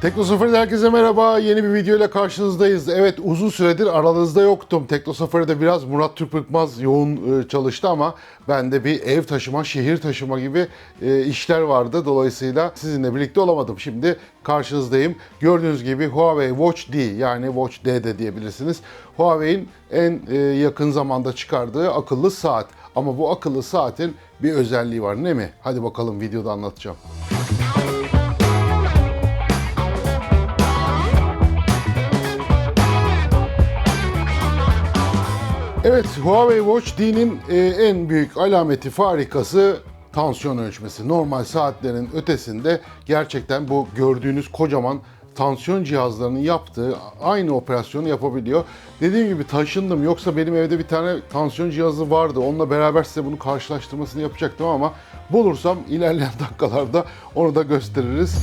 Teknosafari'de herkese merhaba. Yeni bir video ile karşınızdayız. Evet uzun süredir aranızda yoktum. Teknosafari'de biraz Murat Türkbükmaz yoğun e, çalıştı ama ben de bir ev taşıma, şehir taşıma gibi e, işler vardı. Dolayısıyla sizinle birlikte olamadım. Şimdi karşınızdayım. Gördüğünüz gibi Huawei Watch D yani Watch D de diyebilirsiniz. Huawei'in en e, yakın zamanda çıkardığı akıllı saat. Ama bu akıllı saatin bir özelliği var. Ne mi? Hadi bakalım videoda anlatacağım. Evet, Huawei Watch D'nin e, en büyük alameti farikası tansiyon ölçmesi. Normal saatlerin ötesinde gerçekten bu gördüğünüz kocaman tansiyon cihazlarının yaptığı aynı operasyonu yapabiliyor. Dediğim gibi taşındım yoksa benim evde bir tane tansiyon cihazı vardı. Onunla beraber size bunu karşılaştırmasını yapacaktım ama bulursam ilerleyen dakikalarda onu da gösteririz.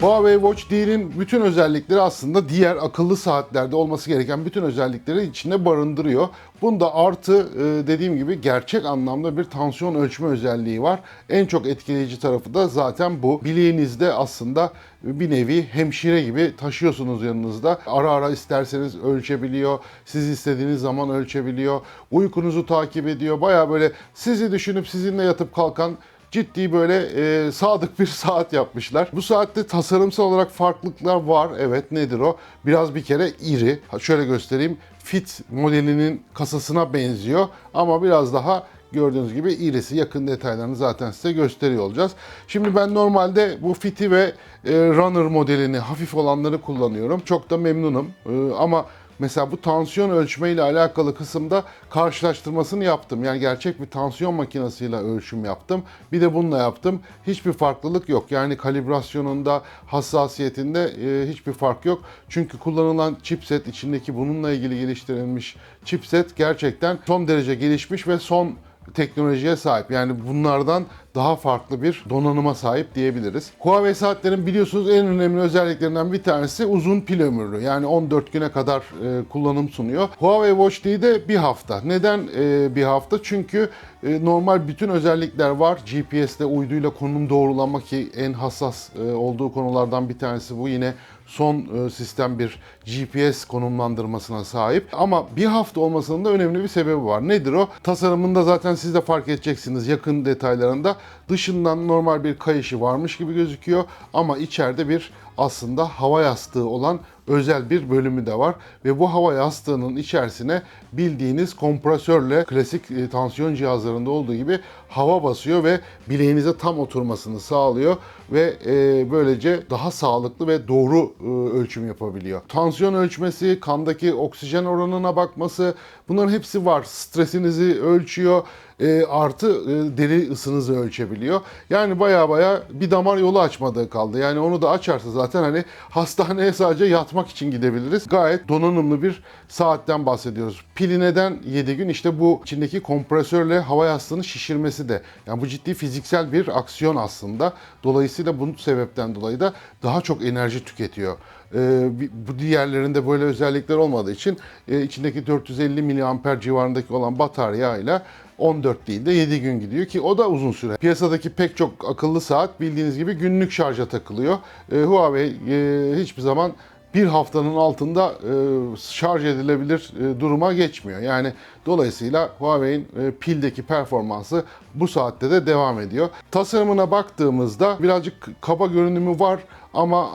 Huawei Watch D'nin bütün özellikleri aslında diğer akıllı saatlerde olması gereken bütün özellikleri içinde barındırıyor. Bunda artı e, dediğim gibi gerçek anlamda bir tansiyon ölçme özelliği var. En çok etkileyici tarafı da zaten bu. Bileğinizde aslında bir nevi hemşire gibi taşıyorsunuz yanınızda. Ara ara isterseniz ölçebiliyor, siz istediğiniz zaman ölçebiliyor, uykunuzu takip ediyor. Baya böyle sizi düşünüp sizinle yatıp kalkan ciddi böyle e, sadık bir saat yapmışlar. Bu saatte tasarımsal olarak farklılıklar var. Evet nedir o? Biraz bir kere iri. Şöyle göstereyim. Fit modelinin kasasına benziyor ama biraz daha gördüğünüz gibi irisi yakın detaylarını zaten size gösteriyor olacağız. Şimdi ben normalde bu Fit'i ve e, Runner modelini hafif olanları kullanıyorum. Çok da memnunum. E, ama Mesela bu tansiyon ölçme ile alakalı kısımda karşılaştırmasını yaptım. Yani gerçek bir tansiyon makinesiyle ölçüm yaptım. Bir de bununla yaptım. Hiçbir farklılık yok. Yani kalibrasyonunda, hassasiyetinde e, hiçbir fark yok. Çünkü kullanılan chipset içindeki bununla ilgili geliştirilmiş chipset gerçekten son derece gelişmiş ve son teknolojiye sahip. Yani bunlardan daha farklı bir donanıma sahip diyebiliriz. Huawei saatlerin biliyorsunuz en önemli özelliklerinden bir tanesi uzun pil ömrü. Yani 14 güne kadar e, kullanım sunuyor. Huawei Watch D'de bir hafta. Neden e, bir hafta? Çünkü e, normal bütün özellikler var. GPS'te uyduyla konum doğrulama ki en hassas e, olduğu konulardan bir tanesi bu. Yine son e, sistem bir GPS konumlandırmasına sahip. Ama bir hafta olmasının da önemli bir sebebi var. Nedir o? Tasarımında zaten siz de fark edeceksiniz yakın detaylarında. Dışından normal bir kayışı varmış gibi gözüküyor ama içeride bir aslında hava yastığı olan özel bir bölümü de var ve bu hava yastığının içerisine bildiğiniz kompresörle klasik e, tansiyon cihazlarında olduğu gibi hava basıyor ve bileğinize tam oturmasını sağlıyor ve e, böylece daha sağlıklı ve doğru e, ölçüm yapabiliyor. Tansiyon ölçmesi, kandaki oksijen oranına bakması bunların hepsi var. Stresinizi ölçüyor. E, artı e, deri ısınızı ölçebiliyor. Yani baya baya bir damar yolu açmadığı kaldı. Yani onu da açarsa zaten hani hastaneye sadece yatmak için gidebiliriz. Gayet donanımlı bir saatten bahsediyoruz. Pili neden 7 gün? İşte bu içindeki kompresörle hava yastığını şişirmesi de. Yani bu ciddi fiziksel bir aksiyon aslında. Dolayısıyla bu sebepten dolayı da daha çok enerji tüketiyor. Ee, bu diğerlerinde böyle özellikler olmadığı için e, içindeki 450 miliamper civarındaki olan bataryayla 14 değil de 7 gün gidiyor ki o da uzun süre. Piyasadaki pek çok akıllı saat bildiğiniz gibi günlük şarja takılıyor. E, Huawei e, hiçbir zaman bir haftanın altında e, şarj edilebilir e, duruma geçmiyor. Yani dolayısıyla Huawei'in e, pildeki performansı bu saatte de devam ediyor. Tasarımına baktığımızda birazcık kaba görünümü var ama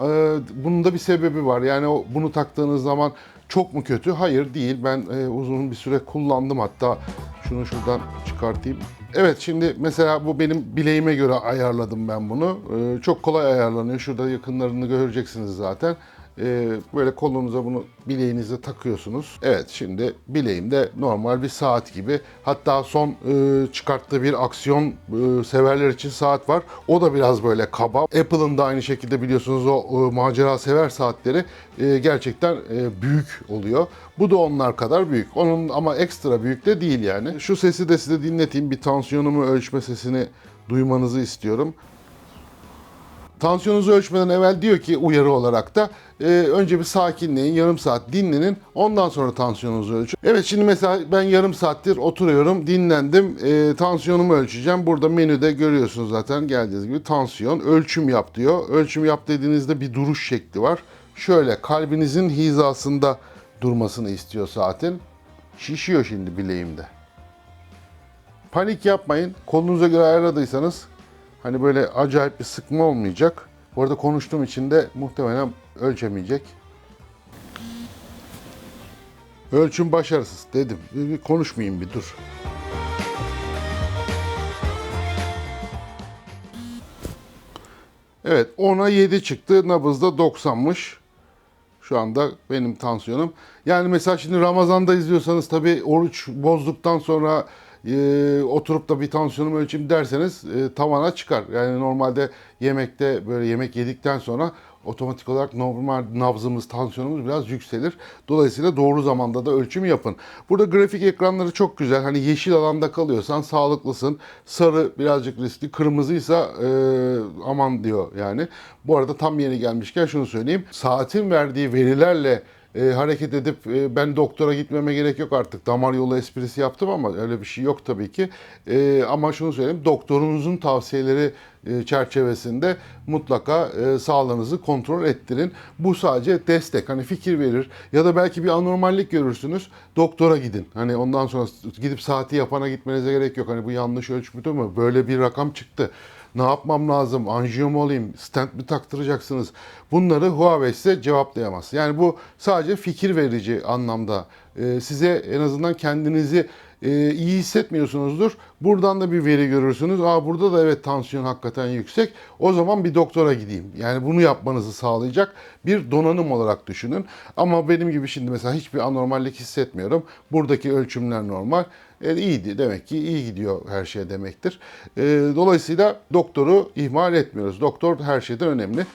bunun da bir sebebi var. Yani bunu taktığınız zaman çok mu kötü? Hayır değil. Ben uzun bir süre kullandım hatta şunu şuradan çıkartayım. Evet şimdi mesela bu benim bileğime göre ayarladım ben bunu. Çok kolay ayarlanıyor. Şurada yakınlarını göreceksiniz zaten. E, böyle kolunuza bunu bileğinize takıyorsunuz. Evet şimdi bileğimde normal bir saat gibi. Hatta son e, çıkarttığı bir aksiyon e, severler için saat var. O da biraz böyle kaba. Apple'ın da aynı şekilde biliyorsunuz o e, macera sever saatleri e, gerçekten büyük oluyor. Bu da onlar kadar büyük. Onun ama ekstra büyük de değil yani. Şu sesi de size dinleteyim. Bir tansiyonumu ölçme sesini duymanızı istiyorum. Tansiyonunuzu ölçmeden evvel diyor ki uyarı olarak da e, önce bir sakinleyin, yarım saat dinlenin, ondan sonra tansiyonunuzu ölçün. Evet şimdi mesela ben yarım saattir oturuyorum, dinlendim, e, tansiyonumu ölçeceğim. Burada menüde görüyorsunuz zaten geldiğiniz gibi tansiyon, ölçüm yap diyor. Ölçüm yap dediğinizde bir duruş şekli var. Şöyle kalbinizin hizasında durmasını istiyor saatin. Şişiyor şimdi bileğimde. Panik yapmayın. Kolunuza göre ayarladıysanız hani böyle acayip bir sıkma olmayacak. Bu arada konuştuğum için de muhtemelen ölçemeyecek. Ölçüm başarısız dedim. Bir konuşmayayım bir dur. Evet 10'a 7 çıktı. Nabızda 90'mış. Şu anda benim tansiyonum. Yani mesela şimdi Ramazan'da izliyorsanız tabii oruç bozduktan sonra e, oturup da bir tansiyonumu ölçeyim derseniz e, tavana çıkar. Yani normalde yemekte böyle yemek yedikten sonra otomatik olarak normal nabzımız, tansiyonumuz biraz yükselir. Dolayısıyla doğru zamanda da ölçüm yapın. Burada grafik ekranları çok güzel. Hani yeşil alanda kalıyorsan sağlıklısın. Sarı birazcık riskli. Kırmızıysa e, aman diyor yani. Bu arada tam yeni gelmişken şunu söyleyeyim. Saatin verdiği verilerle e, hareket edip e, ben doktora gitmeme gerek yok artık. Damar yolu esprisi yaptım ama öyle bir şey yok tabii ki. E, ama şunu söyleyeyim. Doktorunuzun tavsiyeleri e, çerçevesinde mutlaka e, sağlığınızı kontrol ettirin. Bu sadece destek. Hani fikir verir ya da belki bir anormallik görürsünüz. Doktora gidin. Hani ondan sonra gidip saati yapana gitmenize gerek yok. Hani bu yanlış ölçmüyor mu? Böyle bir rakam çıktı. Ne yapmam lazım? Anjiyo mu olayım? Stent mi taktıracaksınız? Bunları Huawei size cevaplayamaz. Yani bu sadece fikir verici anlamda. Ee, size en azından kendinizi e, iyi hissetmiyorsunuzdur. Buradan da bir veri görürsünüz. Aa burada da evet tansiyon hakikaten yüksek. O zaman bir doktora gideyim. Yani bunu yapmanızı sağlayacak bir donanım olarak düşünün. Ama benim gibi şimdi mesela hiçbir anormallik hissetmiyorum. Buradaki ölçümler normal. E, iyiydi demek ki iyi gidiyor her şey demektir. E, dolayısıyla doktoru ihmal etmiyoruz. Doktor her şeyden önemli.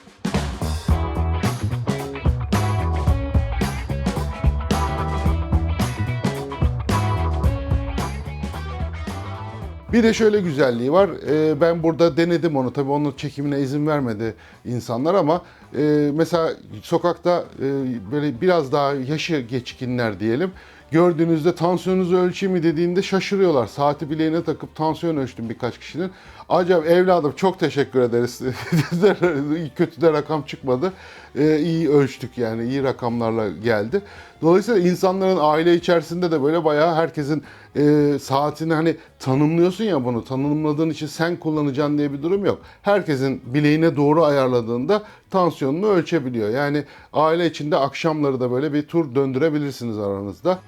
Bir de şöyle güzelliği var. Ee, ben burada denedim onu. Tabii onun çekimine izin vermedi insanlar ama e, mesela sokakta e, böyle biraz daha yaşı geçkinler diyelim. Gördüğünüzde tansiyonunuzu ölçeyim mi dediğinde şaşırıyorlar. Saati bileğine takıp tansiyon ölçtüm birkaç kişinin. Acaba evladım çok teşekkür ederiz. Kötü de rakam çıkmadı. Ee, iyi ölçtük yani iyi rakamlarla geldi. Dolayısıyla insanların aile içerisinde de böyle bayağı herkesin e, saatini hani tanımlıyorsun ya bunu tanımladığın için sen kullanacaksın diye bir durum yok. Herkesin bileğine doğru ayarladığında tansiyonunu ölçebiliyor. Yani aile içinde akşamları da böyle bir tur döndürebilirsiniz aranızda.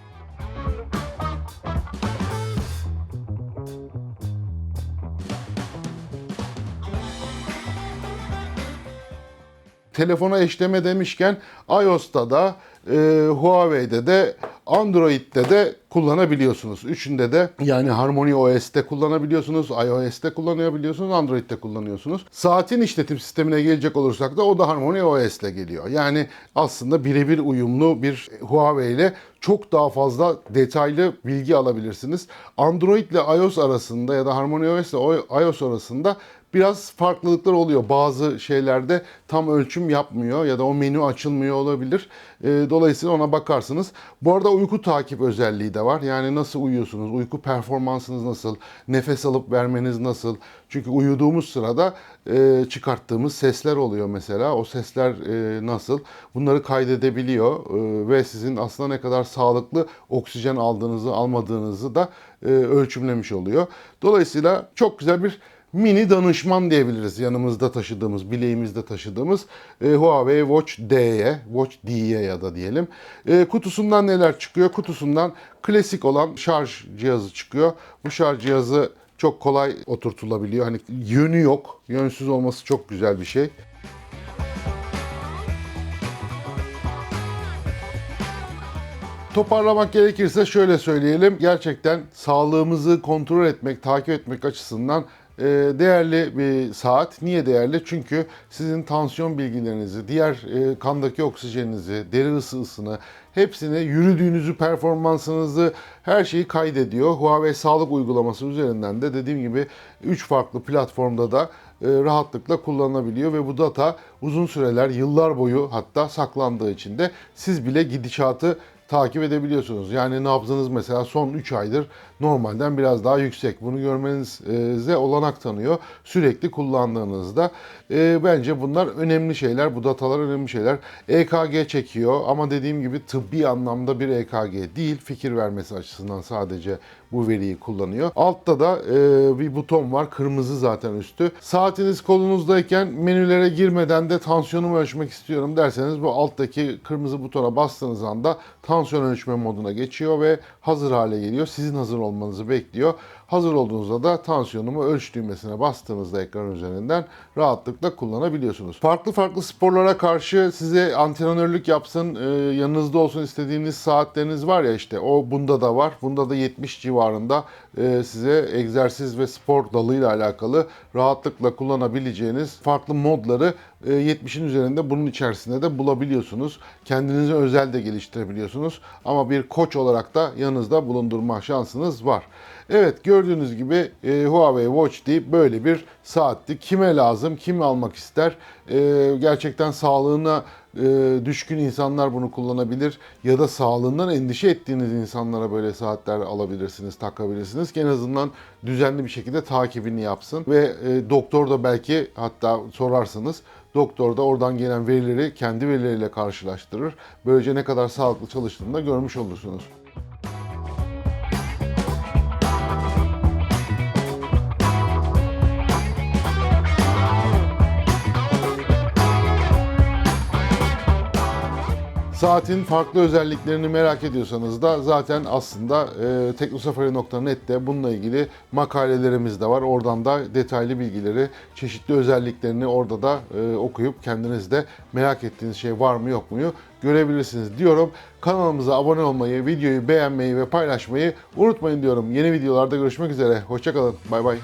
Telefona eşleme demişken iOS'ta da e, Huawei'de de Android'de de kullanabiliyorsunuz. Üçünde de yani Harmony OS'te kullanabiliyorsunuz, iOS'te kullanabiliyorsunuz, Android'de kullanıyorsunuz. Saatin işletim sistemine gelecek olursak da o da Harmony OS ile geliyor. Yani aslında birebir uyumlu bir Huawei ile çok daha fazla detaylı bilgi alabilirsiniz. Android ile iOS arasında ya da Harmony OS ile iOS arasında biraz farklılıklar oluyor. Bazı şeylerde tam ölçüm yapmıyor ya da o menü açılmıyor olabilir. E, dolayısıyla ona bakarsınız. Bu arada uyku takip özelliği de var. Yani nasıl uyuyorsunuz, uyku performansınız nasıl, nefes alıp vermeniz nasıl. Çünkü uyuduğumuz sırada e, çıkarttığımız sesler oluyor mesela. O sesler e, nasıl? Bunları kaydedebiliyor e, ve sizin aslında ne kadar sağlıklı oksijen aldığınızı, almadığınızı da ölçümlemiş oluyor. Dolayısıyla çok güzel bir mini danışman diyebiliriz yanımızda taşıdığımız, bileğimizde taşıdığımız e, Huawei Watch D'ye, Watch D'ye ya da diyelim. E, kutusundan neler çıkıyor? Kutusundan klasik olan şarj cihazı çıkıyor. Bu şarj cihazı çok kolay oturtulabiliyor. Hani yönü yok. Yönsüz olması çok güzel bir şey. Toparlamak gerekirse şöyle söyleyelim. Gerçekten sağlığımızı kontrol etmek, takip etmek açısından değerli bir saat. Niye değerli? Çünkü sizin tansiyon bilgilerinizi, diğer e, kandaki oksijeninizi, deri ısısını, hepsini, yürüdüğünüzü, performansınızı, her şeyi kaydediyor. Huawei sağlık uygulaması üzerinden de dediğim gibi 3 farklı platformda da rahatlıkla kullanılabiliyor ve bu data uzun süreler, yıllar boyu hatta saklandığı için de siz bile gidişatı takip edebiliyorsunuz. Yani nabzınız mesela son 3 aydır normalden biraz daha yüksek. Bunu görmenize olanak tanıyor sürekli kullandığınızda. E, bence bunlar önemli şeyler. Bu datalar önemli şeyler. EKG çekiyor ama dediğim gibi tıbbi anlamda bir EKG değil. Fikir vermesi açısından sadece bu veriyi kullanıyor. Altta da e, bir buton var. Kırmızı zaten üstü. Saatiniz kolunuzdayken menülere girmeden de tansiyonumu ölçmek istiyorum derseniz bu alttaki kırmızı butona bastığınız anda tansiyon ölçme moduna geçiyor ve hazır hale geliyor. Sizin hazır olmanızı bekliyor. Hazır olduğunuzda da tansiyonumu ölç düğmesine bastığınızda ekran üzerinden rahatlıkla kullanabiliyorsunuz. Farklı farklı sporlara karşı size antrenörlük yapsın, e, yanınızda olsun istediğiniz saatleriniz var ya işte o bunda da var. Bunda da 70 civarında e, size egzersiz ve spor dalıyla alakalı rahatlıkla kullanabileceğiniz farklı modları e, 70'in üzerinde bunun içerisinde de bulabiliyorsunuz. Kendinize özel de geliştirebiliyorsunuz. Ama bir koç olarak da yanınızda bulundurma şansınız var. Evet gördüğünüz gibi e, Huawei Watch D böyle bir saatti. Kime lazım, kim almak ister? E, gerçekten sağlığına e, düşkün insanlar bunu kullanabilir ya da sağlığından endişe ettiğiniz insanlara böyle saatler alabilirsiniz, takabilirsiniz ki en azından düzenli bir şekilde takibini yapsın ve e, doktor da belki hatta sorarsınız doktor da oradan gelen verileri kendi verileriyle karşılaştırır. Böylece ne kadar sağlıklı çalıştığını da görmüş olursunuz. Saatin farklı özelliklerini merak ediyorsanız da zaten aslında e, teknosafari.net'te bununla ilgili makalelerimiz de var. Oradan da detaylı bilgileri, çeşitli özelliklerini orada da e, okuyup kendiniz de merak ettiğiniz şey var mı yok muyu görebilirsiniz diyorum. Kanalımıza abone olmayı, videoyu beğenmeyi ve paylaşmayı unutmayın diyorum. Yeni videolarda görüşmek üzere. Hoşçakalın. Bay bay.